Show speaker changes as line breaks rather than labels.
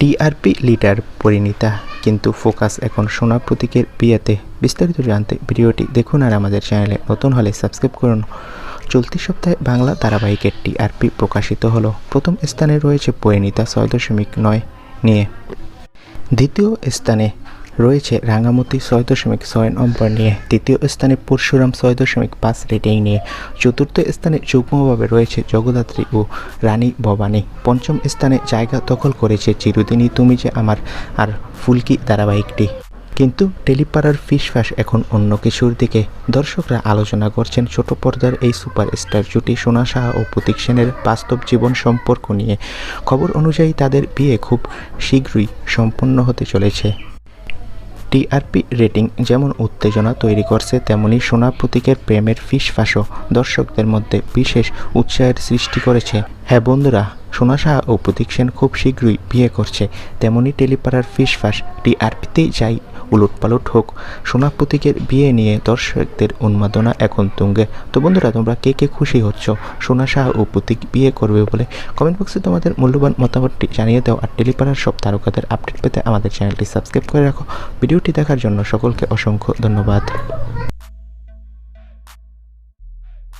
TRP leader Parineeta, কিন্তু focus এখন সোনা প্রতীকের বিয়েতে। বিস্তারিত জানতে ভিডিওটি দেখুন আর আমাদের চ্যানেলে নতুন হলে সাবস্ক্রাইব করুন। চলতি সপ্তাহে বাংলা ধারাবাহিকের টিআরপি প্রকাশিত হলো। প্রথম স্থানে রয়েছে পরিণীতা ছয় দশমিক নয় নিয়ে। দ্বিতীয় স্থানে রয়েছে রাঙামতি ছয় দশমিক ছয় নম্বর নিয়ে। তৃতীয় স্থানে পরশুরাম ছয় দশমিক পাঁচ রেটিং নিয়ে। চতুর্থ স্থানে যুগ্মভাবে রয়েছে জগদ্ধাত্রী ও রানী ভবানী। পঞ্চম স্থানে জায়গা দখল করেছে চিরদিনই তুমি যে আমার আর ফুলকি ধারাবাহিকটি। কিন্তু টেলিপাড়ার ফিসফাস এখন অন্য কিছুর দিকে। দর্শকরা আলোচনা করছেন ছোট পর্দার এই সুপারস্টার জুটি সোনা সাহা ও প্রতীক সেনের বাস্তব জীবন সম্পর্ক নিয়ে। খবর অনুযায়ী তাদের বিয়ে খুব শীঘ্রই সম্পন্ন হতে চলেছে। টিআরপি রেটিং যেমন উত্তেজনা তৈরি করছে, তেমনি সোনা প্রতীকের প্রেমের ফিসফাসও দর্শকদের মধ্যে বিশেষ উৎসাহের সৃষ্টি করেছে। হ্যাঁ বন্ধুরা, সোনা সাহা ও প্রতীক সেন খুব শীঘ্রই বিয়ে করছে। তেমনি টেলিপাড়ার ফিসফাস টিআরপিতেই যাই উলটপালট হোক সোনা প্রতীকের বিয়ে নিয়ে দর্শকদের উন্মাদনা এখন তুঙ্গে। তো বন্ধুরা, তোমরা কে কে খুশি হচ্ছ? সোনা শাহ ও প্রতীক বিয়ে করবে বলে কমেন্ট বক্সে তোমাদের মূল্যবান মতামতটি জানিয়ে দাও। আর টেলিপাড়ার সব তারকাদের আপডেট পেতে আমাদের চ্যানেলটি সাবস্ক্রাইব করে রাখো। ভিডিওটি দেখার জন্য সকলকে অসংখ্য ধন্যবাদ।